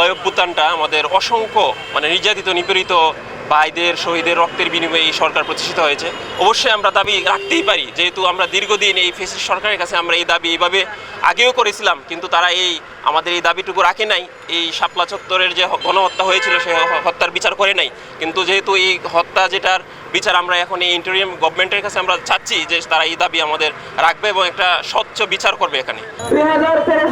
জুলাই অভ্যুত্থানটা আমাদের অসংখ্য মানে নির্যাতিত, নিপীড়িত ভাইদের, শহীদের রক্তের বিনিময়ে এই সরকার প্রতিষ্ঠিত হয়েছে। অবশ্যই আমরা দাবি রাখতেই পারি, যেহেতু আমরা দীর্ঘদিন এই ফেসিস সরকারের কাছে আমরা এই দাবি এইভাবে আগেও করেছিলাম, কিন্তু তারা এই, আমাদের এই দাবিটুকু রাখে নাই। এই শাপলা চত্বরের যে গণহত্যা হয়েছিল, সে হত্যার বিচার করে নাই। কিন্তু যেহেতু এই হত্যা যেটার বিচার আমরা এখন এই ইন্টারিয়াম গভর্নমেন্টের কাছে আমরা চাচ্ছি যে তারা এই দাবি আমাদের রাখবে এবং একটা স্বচ্ছ বিচার করবে এখানে। দুই হাজার তেরো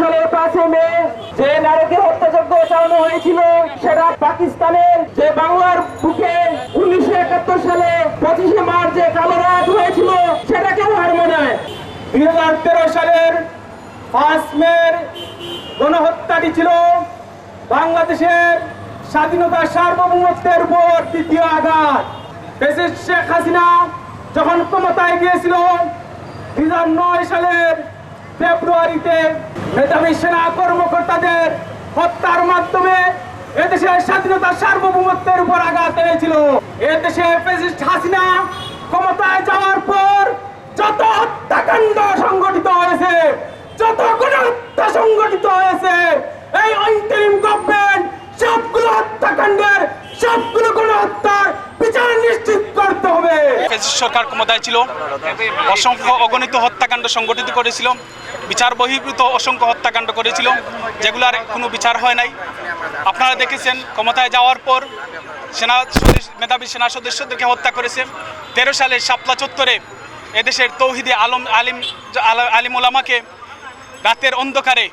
চালানো হয়েছিল সেটা পাকিস্তানের যে বাংলার বুকে উনিশশো একাত্তর সালে পঁচিশে মার্চ যে কালো রাত হয়েছিল সেটাকেও হার মানায়। দুই হাজার তেরো সালের পাঁচ মের গণহত্যাটি ছিল। বাংলাদেশের স্বাধীনতা সার্বভৌমত্বের উপর দ্বিতীয় আঘাত। দেশের শেখ হাসিনা যখন ক্ষমতায় গিয়েছিল, দুই সালের ফেব্রুয়ারিতে মেধাবী সেনা কর্মকর্তাদের হত্যার মাধ্যমে এদেশের স্বাধীনতা সার্বভৌমত্বের উপর আঘাত এনেছিল। এদেশে হাসিনা ক্ষমতায় যাওয়ার পর যত হত্যাকাণ্ড সংগঠিত হয়েছে যত গণহত্যা সংগঠিত হয়েছে এই অন্তরিম গভর্নমেন্ট সবগুলো হত্যাকাণ্ডের সবগুলো গণহত্যার বিচার নিশ্চিত করতে হবে ফ্যাসিস্ট সরকার ক্ষমতায় ছিল। অসংখ্য অগণিত হত্যাকাণ্ড সংগঠিত করেছিল। বিচার বহির্ভূত অসংখ্য হত্যাকাণ্ড করেছিল। যেগুলার কোনো বিচার হয় নাই। আপনারা দেখেছেন, ক্ষমতায় যাওয়ার পর সেনা মেধাবী সেনা সদস্যদেরকে হত্যা করেছে। তেরো সালে শাপলা চত্বরে এদেশের তৌহিদে আলম, আলিম, আলা- আলিম ওলামাকে রাতের অন্ধকারে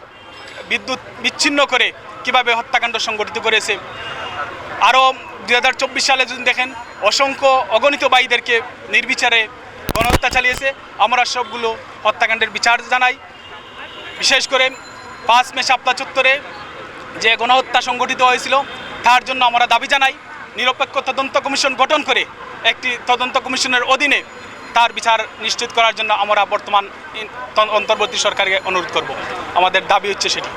বিদ্যুৎ বিচ্ছিন্ন করে কীভাবে হত্যাকাণ্ড সংগঠিত করেছে। আরও দুই হাজার চব্বিশ সালে যদি দেখেন, অসংখ্য অগণিত বাইদেরকে নির্বিচারে গণহত্যা চালিয়েছে। আমরা সবগুলো হত্যাকাণ্ডের বিচার জানাই। বিশেষ করে পাঁচ মে সাপ্তাহ চত্বরে যে গণহত্যা সংগঠিত হয়েছিল, তার জন্য আমরা দাবি জানাই, নিরপেক্ষ তদন্ত কমিশন গঠন করে একটি তদন্ত কমিশনের অধীনে তার বিচার নিশ্চিত করার জন্য আমরা বর্তমান অন্তর্বর্তী সরকারকে অনুরোধ করব। আমাদের দাবি হচ্ছে সেটি।